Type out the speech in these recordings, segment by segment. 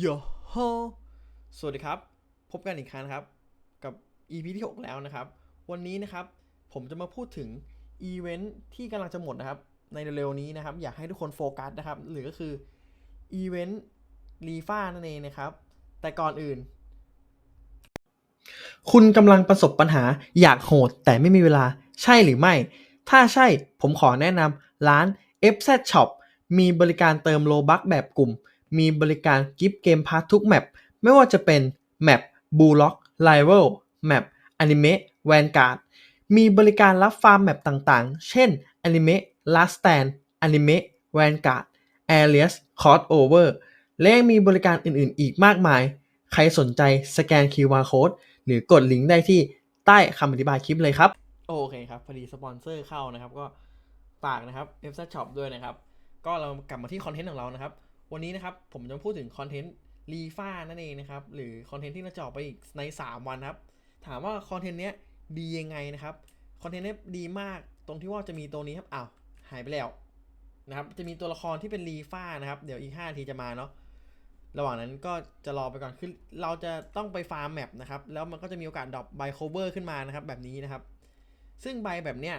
โยโฮสวัสดีครับ พบกันอีกครั้งครับ กับ EP ที่ 6 แล้วนะครับ วันนี้นะครับ ผมจะมาพูดถึงอีเวนท์ที่กำลังจะหมดนะครับ ในเร็วๆนี้นะครับ อยากให้ทุกคนโฟกัสนะครับ หรือก็คืออีเวนต์รีฟ้านั่นเองนะครับ แต่ก่อนอื่น คุณกำลังประสบปัญหาอยากโหดแต่ไม่มีเวลาใช่หรือไม่ ถ้าใช่ผมขอแนะนำร้าน FZ Shop มีบริการเติมโลบัคแบบกลุ่ม มีบริการกิฟต์เกมพาร์ททุกแมปไม่ว่าจะเป็นแมปบูล็อกไลเวลแมปอนิเมะแวนการ์ดมีบริการรับฟาร์มแมปต่างๆ เช่นอนิเมะลาสแตนอนิเมะแวนการ์ดแอเรียสคอร์สโอเวอร์และยังมีบริการอื่นๆ อีกมากมาย ใครสนใจสแกน QR Code หรือกดลิงก์ได้ที่ใต้คำอธิบายคลิปเลยครับ โอเคครับ พอดีสปอนเซอร์เข้านะครับ ก็ฝากนะครับ f z Shop ด้วยนะครับ ก็เรากลับมาที่คอนเทนต์ของเรานะครับ วันนี้นะครับผมจะพูดถึงคอนเทนต์รีฟ้านั่นเองนะครับ หรือคอนเทนต์ที่เราจะออกไปอีกใน 3 วันครับ ถามว่าคอนเทนต์เนี้ยดียังไงนะครับ คอนเทนต์เนี้ยดีมากตรงที่ว่าจะมีตัวนี้ครับอ้าวหายไปแล้วนะครับ จะมีตัวละครที่เป็นรีฟ้านะครับ เดี๋ยวอีก5นาทีจะมาเนาะ ระหว่างนั้นก็จะรอไปก่อน คือเราจะต้องไปฟาร์มแมปนะครับ แล้วมันก็จะมีโอกาสดรอปใบโคเวอร์ขึ้นมานะครับ แบบนี้นะครับ ซึ่งใบแบบเนี้ย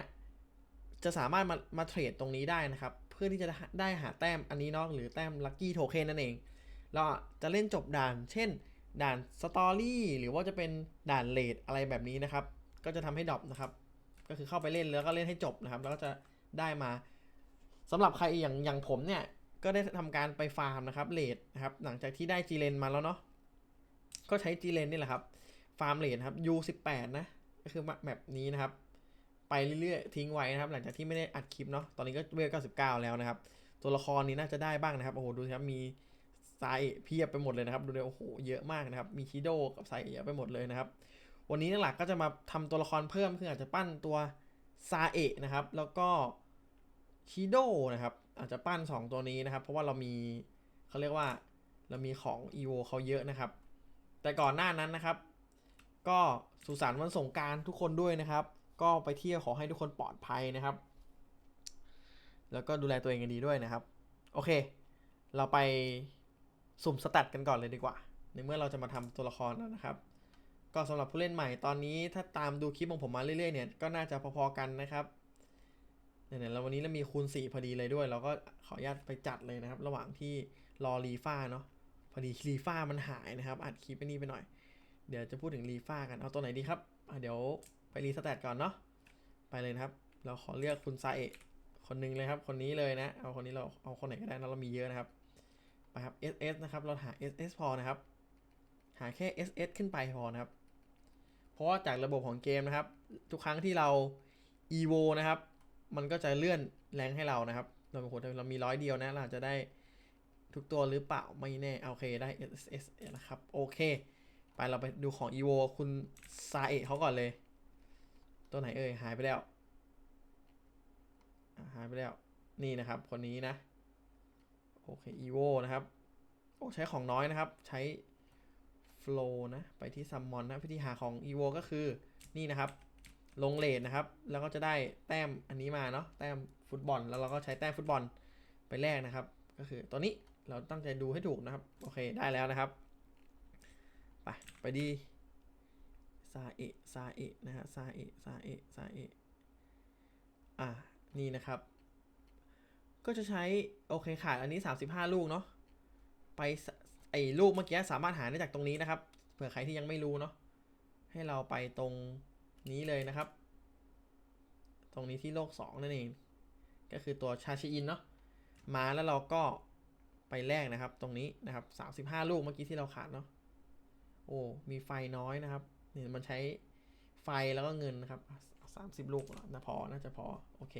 จะสามารถมามาเทรดตรงนี้ได้นะครับ พื่อที่จะได้หาแต้มอันนี้เนาะหรือแต้มลัคกี้โทเค็นนั่นเอง เราจะเล่นจบด่าน เช่น ด่านสตอรี่หรือว่าจะเป็นด่านเลดอะไรแบบนี้นะครับ ก็จะทำให้ดรอปนะครับ ก็คือเข้าไปเล่นแล้วก็เล่นให้จบนะครับ แล้วก็จะได้มาสำหรับใครอย่างอย่างผมเนี่ยก็ได้ทำการไปฟาร์มนะครับเลดนะครับหลังจากที่ได้จีเลนมาแล้วเนาะก็ใช้จีเลนนี่แหละครับ ฟาร์มเลดครับ U18 นะก็คือแบบนี้นะครับ ไปเรื่อยๆทิ้งไว้นะครับ หลังจากที่ไม่ได้อัดคลิปเนาะตอนนี้ก็เวล99 แล้วนะครับ ตัวละครนี้น่าจะได้บ้างนะครับโอ้โหดูครับมีไซเพียบไปหมดเลยนะครับ ดูเลยโอ้โหเยอะมากนะครับ มีคิโดกับไซเยอะไปหมดเลยนะครับ วันนี้หลักก็จะมาทำตัวละครเพิ่มคืออาจจะปั้นตัวซาเอะนะครับ แล้วก็ชิโดนะครับ อาจจะปั้น 2 ตัวนี้นะครับ เพราะว่าเรามีเขาเรียกว่าเรามีของ EVO เขาเยอะนะครับ แต่ก่อนหน้านั้นนะครับ ก็สุสานวันสงกรารทุกคนด้วยนะครับ ก็ไปเที่ยวขอให้ทุกคนปลอดภัยนะครับ แล้วก็ดูแลตัวเองกันดีด้วยนะครับ โอเค เราไปสุ่มสแตทกันก่อนเลยดีกว่า ในเมื่อเราจะมาทำตัวละครแล้วนะครับ ก็สำหรับผู้เล่นใหม่ตอนนี้ถ้าตามดูคลิปของผมมาเรื่อยๆเนี่ยก็น่าจะพอๆกันนะครับเนี่ยเราวันนี้เรามีคูณ 4 พอดีเลยด้วย เราก็ขออนุญาตไปจัดเลยนะครับ ระหว่างที่รอรีฟ้าเนาะพอดีรีฟ้ามันหายนะครับอัดคลิปไปนี่ไปหน่อย เดี๋ยวจะพูดถึงรีฟ้ากันเอาตัวไหนดีครับเดี๋ยว ไปรีสแตทก่อนเนาะไปเลยนะครับ เราขอเลือกคุณซาเอะคนหนึงเลยครับ คนนี้เลยนะ เอาคนนี้เราเอาคนไหนก็ได้นะเรามีเยอะนะครับไปครับ SS นะครับ เราหา SS พอนะครับ หาแค่ SS ขึ้นไปพอนะครับ เพราะว่าจากระบบของเกมนะครับ ทุกครั้งที่เรา EVO นะครับ มันก็จะเลื่อนแรงให้เรานะครับ เราโอ้โหเรามีร้อยเดียวนะ เราจจะได้ทุกตัวหรือเปล่าไม่แน่โอเคได้ SS นะครับ โอเค ไปเราไปดูของ EVO คุณซาเอะเขาก่อนเลย ตัวไหนเอ่ยหายไปแล้ว หายไปแล้ว นี่นะครับ คนนี้นะ โอเค EVO นะครับ โอ้ใช้ของน้อยนะครับ ใช้ flow นะ ไปที่ summon นะวิธีหาของ EVO ก็คือ นี่นะครับ ลงเลทนะครับ แล้วก็จะได้แต้มอันนี้มาเนาะ แต้มฟุตบอล แล้วเราก็ใช้แต้มฟุตบอลไปแลกนะครับ ก็คือตัวนี้เราตั้งใจดูให้ถูกนะครับ โอเค ได้แล้วนะครับ ไป ไปดี ซาเอะซาเอะนะฮะซาเอะซาเอะซาเอะอ่านี่นะครับ ก็จะใช้ โอเคขาดอันนี้ 35 ลูกเนาะไปไอ้ลูกเมื่อกี้สามารถหาได้จากตรงนี้นะครับ เผื่อใครที่ยังไม่รู้เนาะให้เราไปตรงนี้เลยนะครับ ตรงนี้ที่โลก 2 นั่นเอง ก็คือตัวชาชิอินเนาะมาแล้วเราก็ไปแลกนะครับ ตรงนี้นะครับ 35 ลูกเมื่อกี้ที่เราขาดเนาะโอ้มีไฟน้อยนะครับ นี่มันใช้ไฟแล้วก็เงินนะครับ30ลูกนะพอ น่าจะพอ โอเค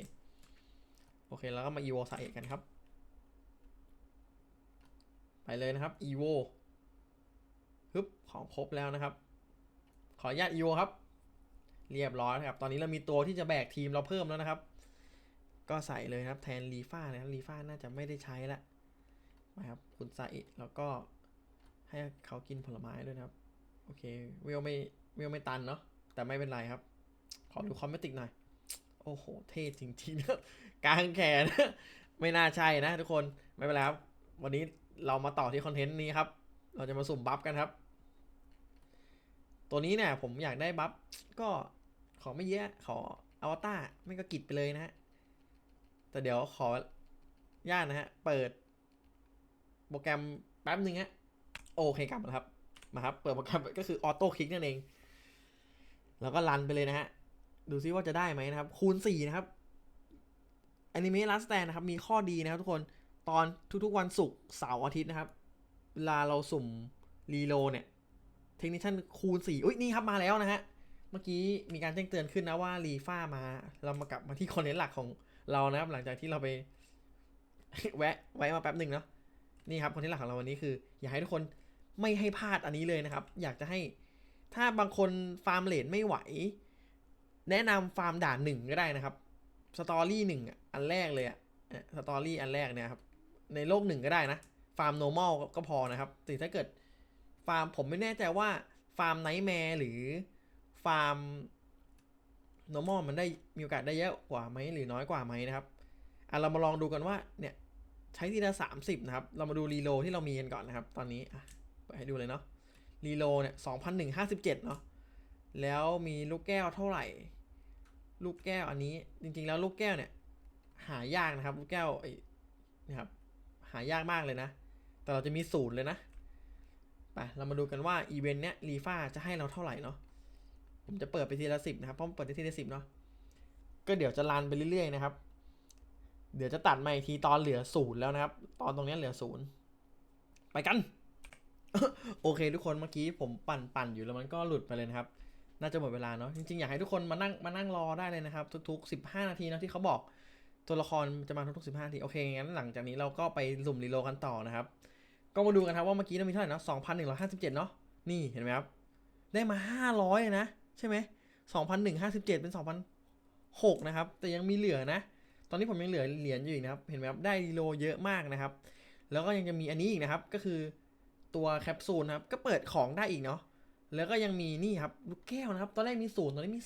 โอเค แล้วก็มาอีโวใส่กันครับ ไปเลยนะครับ EVO ฮึบของครบแล้วนะครับ ขออนุญาต EVO ครับ เรียบร้อยนะครับ ตอนนี้เรามีตัวที่จะแบกทีมเราเพิ่มแล้วนะครับ ก็ใส่เลยครับ แทนลีฟ้านะครับลีฟ้าน่าจะไม่ได้ใช้ละนะครับคุณซาอิแล้วก็ให้เขากินผลไม้ด้วยนะครับ โอเคเวลไม่ เวไม่ตันเนาะแต่ไม่เป็นไรครับ ขอดูคอมเมติกหน่อย โอ้โห เท่จริงๆนะกลางแขน ไม่น่าใช่นะทุกคนไม่เป็นไรครับ วันนี้เรามาต่อที่คอนเทนต์นี้ครับ เราจะมาสุ่มบัฟกันครับ ตัวนี้เนี่ยผมอยากได้บัฟก็ขอไม่เยอะขออวตารไม่ก็กิดไปเลยนะฮะแต่เดี๋ยวขอญาตนะฮะ เปิด โปรแกรมแป๊บหนึ่งฮะ โอเคกลับมาครับ มาครับ เปิดโปรแกรมก็คือออโต้คลิกนั่นเอง แล้วก็รันไปเลยนะฮะ ดูซิว่าจะได้ไหมนะครับ คูณ 4 นะครับอนิเมะลัสแตนนะครับ มีข้อดีนะครับทุกคนตอนทุกๆวันศุกร์เสาร์อาทิตย์นะครับ เวลาเราสุ่มรีโลเนี่ย เทคนิชันคูณ 4 อุ้ยนี่ครับมาแล้วนะฮะ เมื่อกี้มีการแจ้งเตือนขึ้นนะว่ารีฟ้ามา เรามากลับมาที่คอนเทนต์หลักของเรานะครับ หลังจากที่เราไป แวะไว้มาแป๊บหนึ่งเนาะนี่ครับคอนเทนต์หลักของเราวันนี้คือ อยากให้ทุกคนไม่ให้พลาดอันนี้เลยนะครับ อยากจะให้ ถ้าบางคนฟาร์มเลนไม่ไหว แนะนำฟาร์มด่านหนึ่งก็ได้นะครับสตอรี่หนึ่งอันแรกเลยอะสตอรี่อันแรกเนี่ยครับในโลกหนึ่งก็ได้นะ ฟาร์มโน r m a l ก็พอนะครับแต่ถ้าเกิดฟาร์มผมไม่แน่ใจว่าฟาร์มไนท์แมร์หรือฟาร์มโน r m a l มันได้มีโอกาสได้เยอะกว่าไหมหรือน้อยกว่าไหมนะครับอะเรามาลองดูกันว่าเนี่ยใช้ทีละสามสิบนะครับ เรามาดูรีโลที่เรามีกันก่อนนะครับ ตอนนี้อะเปิดให้ดูเลยเนาะ รีโลเนี่ยสองพันหนึ่งห้าสิบเจ็ดเนาะแล้วมีลูกแก้วเท่าไหร่ ลูกแก้วอันนี้จริงๆแล้วลูกแก้วเนี่ย หายากนะครับ ลูกแก้วไอ้นี่ครับหายากมากเลยนะ แต่เราจะมีศูนย์เลยนะไปเรามาดูกันว่าอีเวนต์เนี้ยรีฟ้าจะให้เราเท่าไหร่เนาะผมจะเปิดไปทีละสิบนะครับเพราะมันเปิดได้ทีละสิบเนาะก็เดี๋ยวจะรันไปเรื่อยๆนะครับ เดี๋ยวจะตัดมาอีกทีตอนเหลือศูนย์แล้วนะครับ ตอนตรงนี้เหลือศูนย์ไปกัน โอเคทุกคนเมื่อกี้ผมปั่นปั่นอยู่แล้วมันก็หลุดไปเลยนะครับ น่าจะหมดเวลาเนาะจริงๆอยากให้ทุกคนมานั่งมานั่งรอได้เลยนะครับ ทุกๆ 15 นาทีเนาะที่เขาบอกตัวละครจะมาทุกๆ 15 นาทีโอเคงั้นหลังจากนี้เราก็ไปสุ่มรีโลกันต่อนะครับ ก็มาดูกันครับว่าเมื่อกี้เรามีเท่าไหร่นะ2,157 เนาะนี่เห็นไหมครับ ได้มา 500เลยนะ ใช่ไหม2,157 เป็น 2,006 นะครับ แต่ยังมีเหลือนะ ตอนนี้ผมยังเหลือเหรียญอยู่อีกนะครับ เห็นไหมครับ ได้รีโลเยอะมากนะครับ แล้วก็ยังจะมีอันนี้อีกนะครับ ก็คือ ตัวแคปซูลนะครับ ก็เปิดของได้อีกเนาะแล้วก็ยังมีนี่ครับลูกแก้วนะครับ ตอนแรกมีศูนย์ตอนนี้มี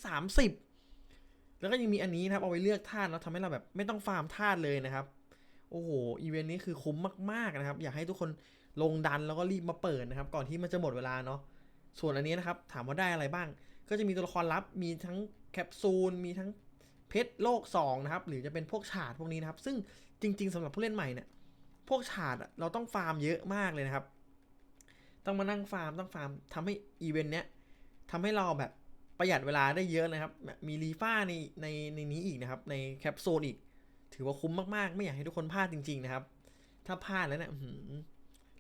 30แล้วก็ยังมีอันนี้นะครับ เอาไว้เลือกธาตุแล้วทำให้เราแบบไม่ต้องฟาร์มธาตุเลยนะครับ โอ้โห อีเวนต์นี้คือคุ้มมากๆนะครับ อยากให้ทุกคนลงดันแล้วก็รีบมาเปิดนะครับ ก่อนที่มันจะหมดเวลาเนาะ ส่วนอันนี้นะครับ ถามว่าได้อะไรบ้าง ก็จะมีตัวละครลับ มีทั้งแคปซูล มีทั้งเพชรโลก2นะครับ หรือจะเป็นพวกฉาดพวกนี้นะครับ ซึ่งจริง ๆสำหรับผู้เล่นใหม่เนี่ย พวกฉาดเราต้องฟาร์มเยอะมากเลยนะครับ ต้องมานั่งฟาร์มต้องฟาร์มทำให้อีเวนต์เนี้ยทำให้เราแบบประหยัดเวลาได้เยอะนะครับ มีรีฟ้าในในในนี้อีกนะครับ ในแคปซูลอีก ถือว่าคุ้มมากๆ ไม่อยากให้ทุกคนพลาดจริง ๆนะครับ ถ้าพลาดแล้วเนี่ย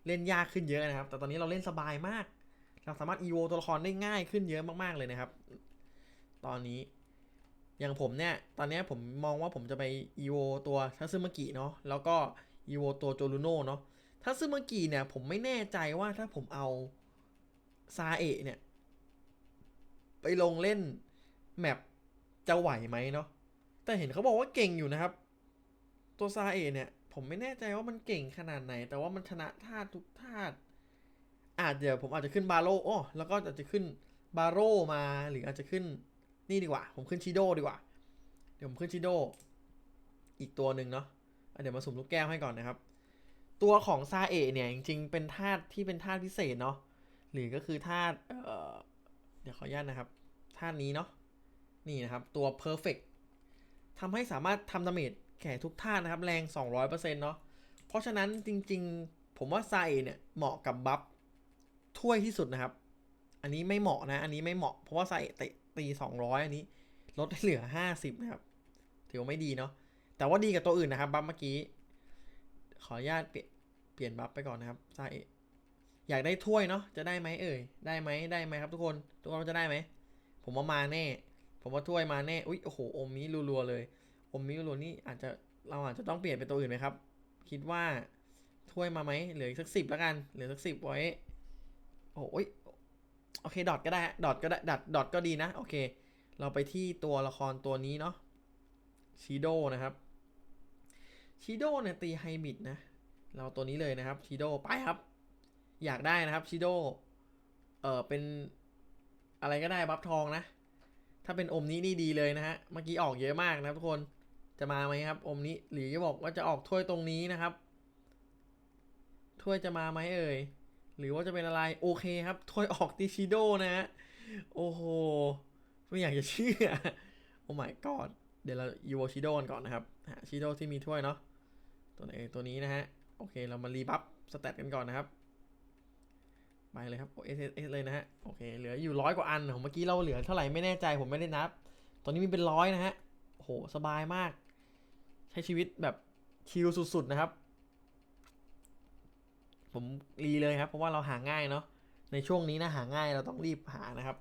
เล่นยากขึ้นเยอะนะครับ แต่ตอนนี้เราเล่นสบายมาก เราสามารถ EVO ตัวละครได้ง่ายขึ้นเยอะมากๆเลยนะครับ ตอนนี้ อย่างผมเนี่ย ตอนนี้ผมมองว่าผมจะไป EVO ตัวทัซึมากิเนาะ แล้วก็ EVO ตัวโจลูโน่เนาะ ทัซึมากิเนี่ย ผมไม่แน่ใจว่าถ้าผมเอาซาเอะเนี่ย ไปลงเล่นแมปจะไหวไหมเนาะแต่เห็นเขาบอกว่าเก่งอยู่นะครับ ตัวซาเอะเนี่ย ผมไม่แน่ใจว่ามันเก่งขนาดไหน แต่ว่ามันชนะธาตุทุกธาตุอาจจะผมอาจจะขึ้นบาโร่อ้อแล้วก็อาจจะขึ้นบาโร่มาหรืออาจจะขึ้นนี่ดีกว่า ผมขึ้นชิโดดีกว่า เดี๋ยวผมขึ้นชิโดอีกตัวหนึ่งเนาะอะเดี๋ยวมาสุ่มลูกแก้วให้ก่อนนะครับ ตัวของซาเอะเนี่ยจริงๆ เป็นธาตุที่เป็นธาตุพิเศษเนาะหรือก็คือธาตุเอ่อเดี๋ยวขออนุญาตนะครับธาตุนี้เนาะนี่นะครับ ตัว perfect ทำให้สามารถทำดาเมจแก่ทุกท่าตุนะครับ แรง 200%เนาะเพราะฉะนั้นจริงๆ ผมว่าไซเอเนี่ยเหมาะกับบัฟถ้วยที่สุดนะครับ อันนี้ไม่เหมาะนะ อันนี้ไม่เหมาะเพราะว่าไซเตะตี 200 อันนี้ ลดให้เหลือ 50 นะครับ ถือว่าไม่ดีเนาะแต่ว่าดีกับตัวอื่นนะครับบัฟเมื่อกี้ ขออนุญาตเปลี่ยนเปลี่ยนบัฟไปก่อนนะครับไซอยากได้ถ้วยเนาะจะได้ไหมเอ่ยได้ไหมได้ไหมครับทุกคนทุกคนจะได้ไหมผมว่ามาแน่ ผมว่าถ้วยมาแน่อุ๊ยโอ้โหอมนี้รัวๆเลยอมนี้รัวๆนี่อาจจะเราอาจจะต้องเปลี่ยนเป็นตัวอื่นไหมครับ คิดว่าถ้วยมาไหมเหลืออีกสักสิบแล้วกันเหลือสักสิบไว้โอ้ยโอเคดอทก็ได้ดอทก็ได้ดัดดอทก็ดีนะโอเค เราไปที่ตัวละครตัวนี้เนาะชีโดนะครับ ชีโดเนี่ยตีไฮบิดนะ เราตัวนี้เลยนะครับชีโดไปครับ อยากได้นะครับชีโดเออเป็นอะไรก็ได้บัฟทองนะ ถ้าเป็นอมนี้นี่ดีเลยนะฮะ เมื่อกี้ออกเยอะมากนะทุกคน จะมาไหมครับ อมนี้หรือจะบอกว่าจะออกถ้วยตรงนี้นะครับ ถ้วยจะมาไหมเอ่ย หรือว่าจะเป็นอะไรโอเคครับ ถ้วยออกติชิโดนะฮะ โอ้โห ไม่อยากจะเชื่อ โอ้ my god เดี๋ยวเรายูโวชิโดกันก่อนนะครับ หาชิโดที่มีถ้วยเนาะตัวไหนเอตัวนี้นะฮะ โอเคเรามารีบัฟสแตทกันก่อนนะครับไปเลยครับ S S S เลยนะฮะ โอเค เหลืออยู่ร้อยกว่าอันของเมื่อกี้เราเหลือเท่าไหร่ไม่แน่ใจผมไม่ได้นับ ตอนนี้มีเป็นร้อยนะฮะโหสบายมาก ใช้ชีวิตแบบชิลสุดๆนะครับ ผมรีเลยครับ เพราะว่าเราหาง่ายเนาะในช่วงนี้นะหาง่ายเราต้องรีบหานะครับ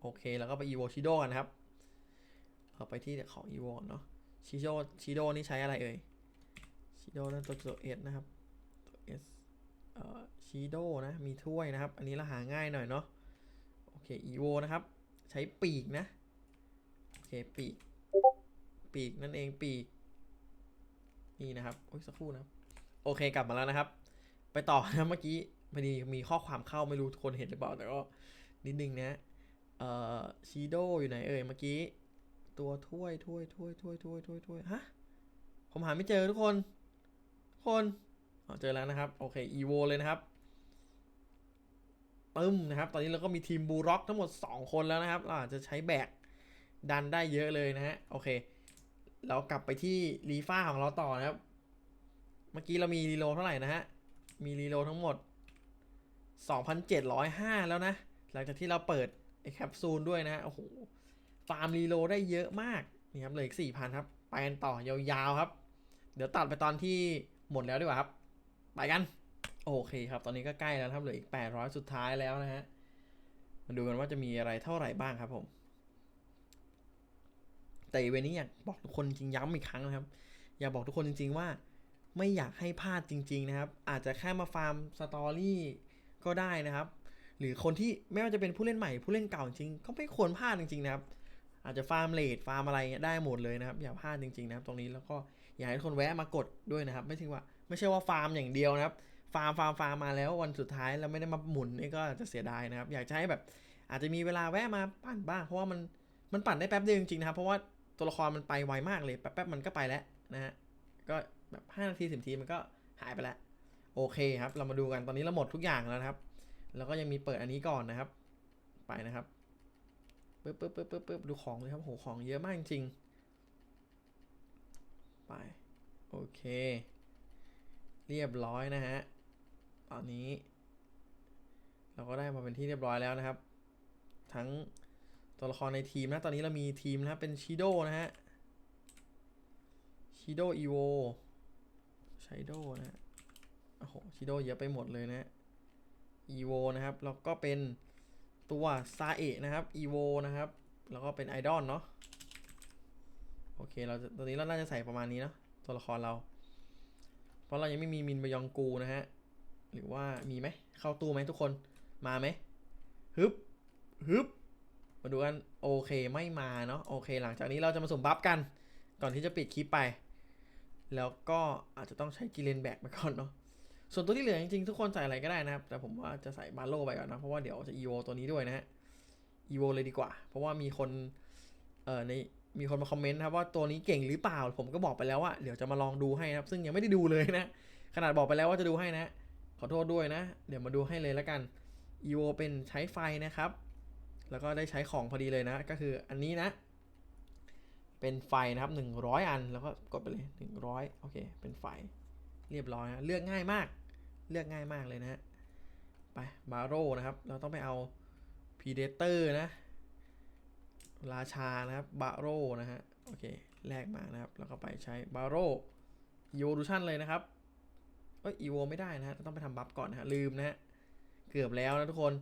โอเค แล้วก็ไป evo shido กันนะครับเอาไปที่ของ evo ก่อเนาะ shido shido นี่ใช้อะไรเอ่ย shido นั่นตัวตัว s นะครับตัว s เอ่อ shido นะมีถ้วยนะครับ อันนี้เราหาง่ายหน่อยเนาะโอเค evo นะครับ ใช้ปีกนะโอเคปีก ปีกนั่นเองปีกนี่นะครับโอ้ยสักครู่นะครับโอเคกลับมาแล้วนะครับ ไปต่อนะเมื่อกี้พอดีมีข้อความเข้าไม่รู้ทุกคนเห็นหรือเปล่าแต่ก็นิดนึงนะเอ่อชีโดอยู่ไหนเอ่ยเมื่อกี้ ตัวถ้วยถ้วยถ้วยถ้วยถ้วยถ้วยถ้วยฮะ ผมหาไม่เจอทุกคน ทุกคนเจอแล้วนะครับ โอเคอีโวเลยนะครับปึ้มนะครับ ตอนนี้เราก็มีทีมบูร็อกทั้งหมด 2 คนแล้วนะครับเราอาจจะใช้แบกดันได้เยอะเลยนะฮะ โอเค เรากลับไปที่รีฟ้าของเราต่อนะครับ เมื่อกี้เรามีรีโลเท่าไหร่นะฮะ มีรีโลทั้งหมด 2,705 แล้วนะ หลังจากที่เราเปิดไอแคปซูลด้วยนะฮะ โอ้โหาร์มรีโลได้เยอะมากนี่ครับเหลืออีก4,000ครับ ไปกันต่อยาวๆครับ เดี๋ยวตัดไปตอนที่หมดแล้วดีกว่าครับ ไปกัน โอเคครับ ตอนนี้ก็ใกล้แล้วครับเหลืออีก800สุดท้ายแล้วนะฮะมาดูกันว่าจะมีอะไรเท่าไหร่บ้างครับผมแต่อีเวนี้อยากบอกทุกคนจริงย้ำอีกครั้งนะครับ อยากบอกทุกคนจริง ๆว่า ไม่อยากให้พลาดจริง ๆ นะครับ อาจจะแค่มาฟาร์มสตอรี่ก็ได้นะครับ หรือคนที่ไม่ว่าจะเป็นผู้เล่นใหม่ผู้เล่นเก่าจริงก็ไม่ควรพลาดจริง ๆ นะครับ อาจจะฟาร์มเลดฟาร์มอะไรเงี้ยได้หมดเลยนะครับ อย่าพลาดจริงๆนะครับตรงนี้แล้วก็อยากให้ทุกคนแวะมากดด้วยนะครับ ไม่ใช่ว่าไม่ใช่ว่าฟาร์มอย่างเดียวนะครับฟาร์มฟาร์มฟาร์มมาแล้ววันสุดท้ายเราไม่ได้มาหมุนนี่ก็อาจจะเสียดายนะครับ อยากจะให้แบบ อาจจะมีเวลาแวะมาปั่นบ้างเพราะว่ามันมันปั่นได้แป๊บเดียวจริงๆนะครับ เพราะว่าตัวละครมันไปไวมากเลยแป๊บๆมันก็ไปแล้วนะฮะก็แบบ5นาที10นาทีมันก็หายไปแล้วโอเคครับ เรามาดูกันตอนนี้เราหมดทุกอย่างแล้วนะครับ แล้วก็ยังมีเปิดอันนี้ก่อนนะครับ ไปนะครับ ปึ๊บปึ๊บปึ๊บปึ๊บปึ๊บดูของเลยครับโหของเยอะมากจริงๆ ไป โอเค เรียบร้อยนะฮะ ตอนนี้ เราก็ได้มาเป็นที่เรียบร้อยแล้วนะครับ ทั้งตัวละครในทีมนะ ตอนนี้เรามีทีมนะเป็นชิโดนะฮะ ชิโดอีโวชิโดนะฮะโอ้โหชิโดเยอะไปหมดเลยนะฮะอีโวนะครับ แล้วก็เป็น ตัวซาเอะนะครับอีโวนะครับ แล้วก็เป็นไอดอลเนาะโอเคเราจะตอนนี้เราน่าจะใส่ประมาณนี้เนาะตัวละครเรา เพราะเรายังไม่มีมินบยองกูนะฮะหรือว่ามีไหมเข้าตู้ไหมทุกคนมาไหมฮึบฮึบมาดูกันโอเคไม่มาเนาะโอเค หลังจากนี้เราจะมาสุ่มบัฟกัน ก่อนที่จะปิดคลิปไป แล้วก็อาจจะต้องใช้กิเลนแบกไปก่อนเนาะ ส่วนตัวที่เหลือจริงๆทุกคนใส่อะไรก็ได้นะครับ แต่ผมว่าจะใส่บาโลไปก่อนนะ เพราะว่าเดี๋ยวจะ EVO ตัวนี้ด้วยนะฮะ EVO เลยดีกว่า เพราะว่ามีคนเอ่อในมีคนมาคอมเมนต์ครับว่าตัวนี้เก่งหรือเปล่า ผมก็บอกไปแล้วว่าเดี๋ยวจะมาลองดูให้นะครับ ซึ่งยังไม่ได้ดูเลยนะ ขนาดบอกไปแล้วว่าจะดูให้นะ ขอโทษด้วยนะ เดี๋ยวมาดูให้เลยแล้วกัน EVO เป็นใช้ไฟนะครับ แล้วก็ได้ใช้ของพอดีเลยนะ ก็คืออันนี้นะ เป็นไฟนะครับ 100 อันแล้วก็กดไปเลย 100โอเคเป็นไฟเรียบร้อยนะเลือกง่ายมาก เลือกง่ายมากเลยนะฮะ ไปบาโรนะครับ เราต้องไปเอาพีเดเตอร์นะ ราชานะครับบาโรนะฮะ โอเค แลกมานะครับ แล้วก็ไปใช้บาโรอีโวดูชั่นเลยนะครับ เอ้ยอีโวไม่ได้นะฮะ ต้องไปทำบัฟก่อนนะฮะ ลืมนะฮะ เกือบแล้วนะทุกคน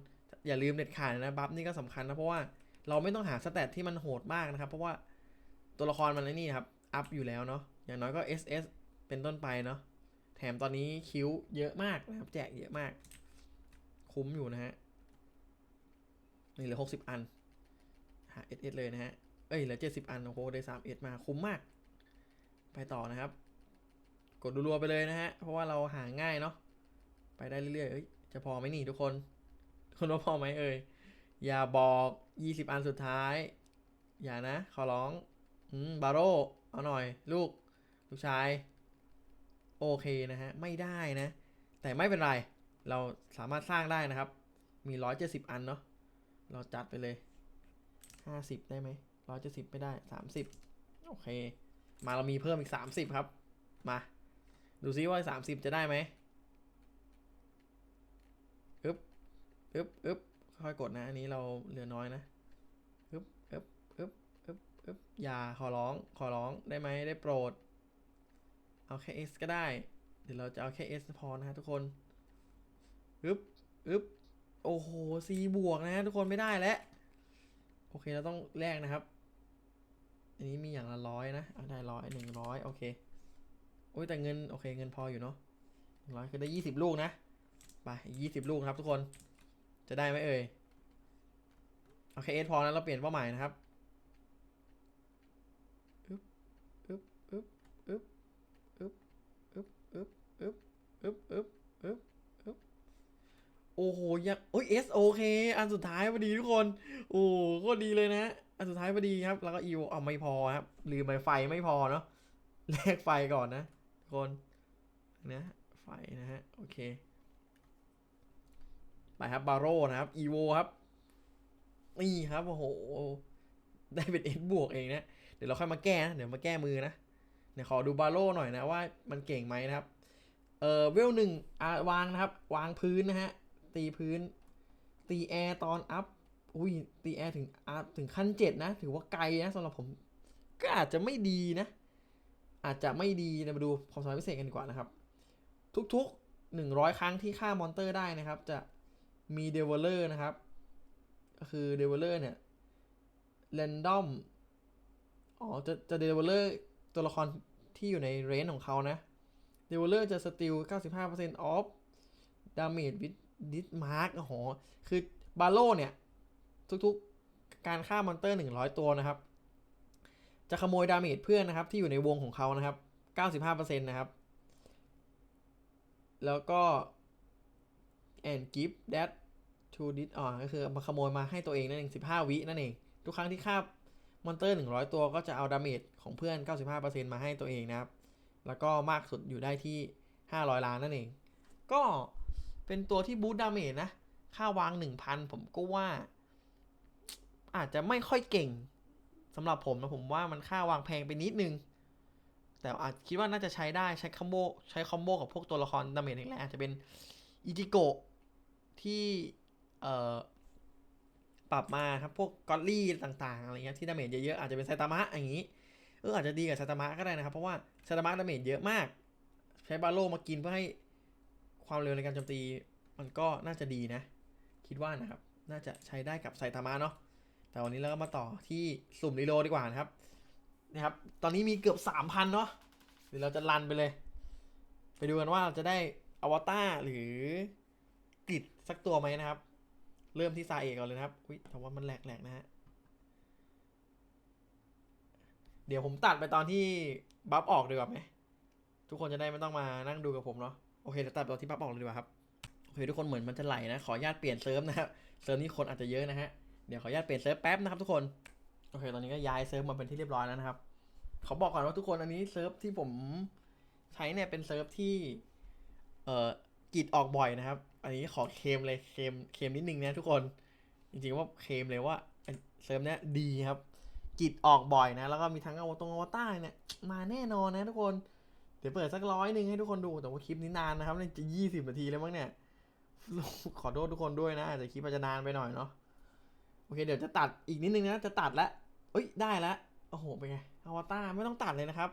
อย่าลืมเด็ดขาดนะ บัฟนี่ก็สำคัญนะ เพราะว่าเราไม่ต้องหาสเตตที่มันโหดมากนะครับ เพราะว่าตัวละครมันไอ้นี่ครับ อัพอยู่แล้วเนาะ อย่างน้อยก็ SS เป็นต้นไปเนาะ แถมตอนนี้คิ้วเยอะมากนะครับ แจกเยอะมาก คุ้มอยู่นะฮะ นี่เหลือหกสิบอัน หาเอสเอสเลยนะฮะ เอ้ยเหลือเจ็ดสิบอัน โอ้โห ได้สามเอสมาคุ้มมาก ไปต่อนะครับ กดรัวๆไปเลยนะฮะ เพราะว่าเราหาง่ายเนาะ ไปได้เรื่อยๆเอ้ย จะพอไหมนี่ทุกคนทุกคนว่าพอไหมเอ่ย อย่าบอกยี่สิบอันสุดท้าย อย่านะ ขอร้อง อืม บาโรเอาหน่อย ลูก ลูกชาย โอเคนะฮะ ไม่ได้นะ แต่ไม่เป็นไร เราสามารถสร้างได้นะครับ มีร้อยเจ็ดสิบอันเนาะ เราจัดไปเลยห้าสิบได้ไหมร้อยเจ็ดสิบไม่ได้สามสิบโอเค มาเรามีเพิ่มอีกสามสิบครับ มา ดูซิว่าสามสิบจะได้ไหมอึ๊บอึ๊บอึ๊บค่อยกดนะ อันนี้เราเหลือน้อยนะอึ๊บอึ๊บอึ๊บอึ๊บอึ๊บอย่าขอร้อง ขอร้อง ได้ไหม ได้โปรด เอาแค่ S ก็ได้ เดี๋ยวเราจะเอาแค่ S พอนะฮะทุกคนอึ๊บอึ๊บโอ้โห C บวกนะฮะทุกคนไม่ได้แล้ว โอเคเราต้องแลกนะครับ อันนี้มีอย่างละร้อยนะ เอาได้ร้อยหนึ่งร้อยโอเค โอ้ยแต่เงินโอเคเงินพออยู่เนาะหนึ่งร้อยคือได้ยี่สิบลูกนะ ไปยี่สิบลูกครับทุกคน จะได้ไหมเอ่ย โอเคเอสพอนะเราเปลี่ยนเป้าหมายนะครับ อึบอึบอึ๊บ อึ๊บ อึ๊บ อึ๊บ อึ๊บอึ๊บอึ๊บอึ๊บอึ๊บโอ้โหยังโอ้ยเอสโอเคอันสุดท้ายพอดีทุกคน โอ้โคตรดีเลยนะ อันสุดท้ายพอดีครับ แล้วก็อีวเอาไม่พอครับลืมไปไฟไม่พอเนาะแลกไฟก่อนนะทุกคนนะไฟนะฮะโอเคไปครับบาโรนะครับอีโวครับนี่ครับโอ้โหได้เป็นเอ็บวกเองนะเดี๋ยวเราค่อยมาแก้นะเดี๋ยวมาแก้มือนะเดี๋ยวขอดูบาโรหน่อยนะว่ามันเก่งไหมนะครับ เออเวลหนึ่งวางนะครับ วางพื้นนะฮะ ตีพื้น ตีแอร์ตอนอัพอุ้ยตีแอร์ถึงอาถึงขั้นเจ็ดนะ ถือว่าไกลนะสำหรับผม ก็อาจจะไม่ดีนะ อาจจะไม่ดีนะมาดูความสามารถพิเศษกันดีกว่านะครับ ทุกๆ 100 ครั้งที่ฆ่ามอนเตอร์ได้นะครับ จะมีเดเวลเลอร์นะครับ ก็คือเดเวลเลอร์เนี่ยเรนดอมอ๋อจะจะเดเวลเลอร์ตัวละครที่อยู่ในเรนของเขานะ เดเวลเลอร์จะสติล95% off damage with this mark โอ้โห คือบาโลเนี่ย ทุกๆการฆ่ามอนเตอร์ 100 ตัวนะครับ จะขโมยดาเมจเพื่อนนะครับ ที่อยู่ในวงของเขานะครับ 95%นะครับ แล้วก็ and give that to this อ่าก็คือมาขโมยมาให้ตัวเองนั่นเอง 15 วินั่นเอง ทุกครั้งที่ฆ่ามอนเตอร์ 100 ตัวก็จะเอาดาเมจของเพื่อน 95%มาให้ตัวเองนะครับ แล้วก็มากสุดอยู่ได้ที่ 500 ล้านนั่นเอง ก็เป็นตัวที่บูตดาเมจนะ ค่าวาง 1,000 ผมก็ว่า อาจจะไม่ค่อยเก่งสำหรับผมนะผมว่ามันค่าวางแพงไปนิดนึง แต่อาจคิดว่าน่าจะใช้ได้ใช้คอมโบใช้คอมโบกับพวกตัวละครดาเมจแรงอาจจะเป็นอิจิโกะที่เอ่อปรับมาครับพวกกอตลี่ต่างๆอะไรเงี้ยที่ดาเมจเยอะๆอาจจะเป็นไซตามะอย่างนี้เอออาจจะดีกับไซตามะก็ได้นะครับ เพราะว่า ไซตามะดาเมจเยอะมาก ใช้บาโลมากินเพื่อให้ความเร็วในการโจมตีมันก็น่าจะดีนะ คิดว่านะครับ น่าจะใช้ได้กับไซตามะเนาะแต่วันนี้เราก็มาต่อที่สุ่มรีโลดีกว่านะครับนะครับ ตอนนี้มีเกือบสามพันเนาะเดี๋ยวเราจะรันไปเลย ไปดูกันว่าเราจะได้อวตารหรือกริดสักตัวไหมนะครับ เริ่มที่ซาเอกก่อนเลยนะครับ อุ้ยแต่ว่ามันแหลกๆนะฮะ เดี๋ยวผมตัดไปตอนที่บัฟออกดีกว่าไหมทุกคนจะได้ไม่ต้องมานั่งดูกับผมเนาะโอเคเดี๋ยวตัดไปตอนที่บัฟออกเลยดีกว่าครับโอเคทุกคนเหมือนมันจะไหลนะขออนุญาตเปลี่ยนเซิร์ฟนะครับเซิร์ฟนี้คนอาจจะเยอะนะฮะเดี๋ยวขออนุญาตเปลี่ยนเซิร์ฟแป๊บนะครับทุกคนโอเคตอนนี้ก็ย้ายเซิร์ฟมาเป็นที่เรียบร้อยแล้วนะครับเขาบอกก่อนว่าทุกคนอันนี้เซิร์ฟที่ผมใช้เนี่ยเป็นเซิร์ฟที่เอ่อกิจออกบ่อยนะครับ อันนี้ขอเคมเลยเคมเคมนิดนึงนะทุกคน จริงๆว่าเคมเลยว่าเซิร์ฟเนี้ยดีครับ กิจออกบ่อยนะ แล้วก็มีทั้งอวตรงอวตารเนี่ย มาแน่นอนนะทุกคน เดี๋ยวเปิดสักร้อยหนึ่งให้ทุกคนดู แต่ว่าคลิปนี้นานนะครับจะยี่สิบนาทีแล้วมั้งเนี่ย ขอโทษทุกคนด้วยนะอาจจะคลิปอาจจะนานไปหน่อยเนาะ โอเค เดี๋ยวจะตัดอีกนิดนึงนะ จะตัดแล้วเอ้ย ได้แล้วโอ้โห เป็นไง อวตารไม่ต้องตัดเลยนะครับ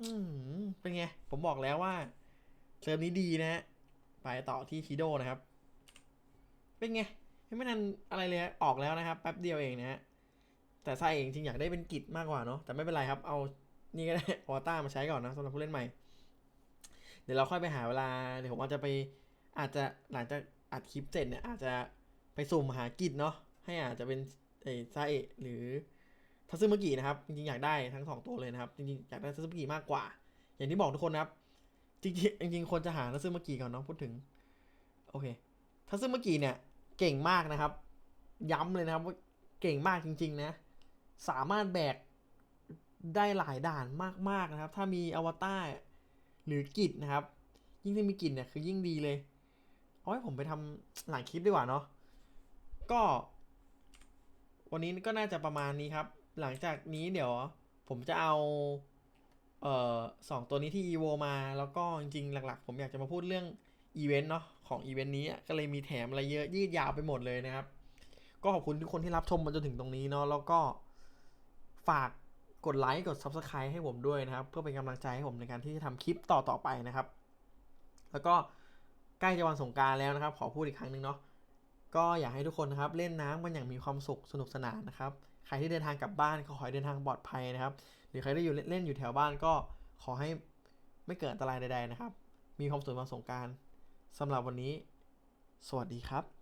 อืมเป็นไง ผมบอกแล้วว่าเซิร์ฟนี้ดีนะฮะ ไปต่อที่ชิโดนะครับ เป็นไง ไม่ทันอะไรเลย ออกแล้วนะครับ แป๊บเดียวเองนะฮะ แต่ใส่จริงอยากได้เป็นกิจมากกว่าเนาะแต่ไม่เป็นไรครับ เอานี่ก็ได้อวตามาใช้ก่อนนะสำหรับผู้เล่นใหม่ เดี๋ยวเราค่อยไปหาเวลาเดี๋ยวผมอาจจะไปอาจจะหลังจากอัดคลิปเสร็จเนี่ยอาจจะไปสุ่มหากิจเนาะให้อาจจะเป็นเอซาเอะหรือทัซึมากินะครับจริงๆอยากได้ทั้งสองตัวเลยนะครับจริงๆอยากได้ทัซึมากิมากกว่า อย่างที่บอกทุกคนนะครับ จริงๆจริงๆคนจะหาทัซึมากิก่อนเนาะพูดถึงโอเคทัซึมากิเนี่ยเก่งมากนะครับ ย้ำเลยนะครับว่าเก่งมากจริง ๆ นะ สามารถแบกได้หลายด่านมากๆนะครับ ถ้ามีอวตารหรือกิจนะครับ ยิ่งถ้ามีกิจเนี่ยคือยิ่งดีเลยเอาให้ผมไปทำหลายคลิปดีกว่าเนาะก็ วันนี้ก็น่าจะประมาณนี้ครับ หลังจากนี้เดี๋ยวผมจะเอาเอ่อสองตัวนี้ที่ evo มา แล้วก็จริงๆ หลักๆ ผมอยากจะมาพูดเรื่องอีเวนต์เนาะของอีเวนต์นี้ก็เลยมีแถมอะไรเยอะยืดยาวไปหมดเลยนะครับ ก็ขอบคุณทุกคนที่รับชมมาจนถึงตรงนี้เนาะแล้วก็ ฝากกดไลค์กด Subscribe ให้ผมด้วยนะครับ เพื่อเป็นกำลังใจให้ผมในการที่จะทำคลิปต่อๆไปนะครับ แล้วก็ใกล้จะวันสงการแล้วนะครับ ขอพูดอีกครั้งหนึ่งเนาะก็อยากให้ทุกคนนะครับเล่นน้ำกันอย่างมีความสุขสนุกสนานนะครับ ใครที่เดินทางกลับบ้านก็ขอให้เดินทางปลอดภัยนะครับ หรือใครที่อยู่เล่นอยู่แถวบ้านก็ขอให้ไม่เกิดอันตรายใดๆนะครับ มีความสุขวันสงการสำหรับวันนี้ สวัสดีครับ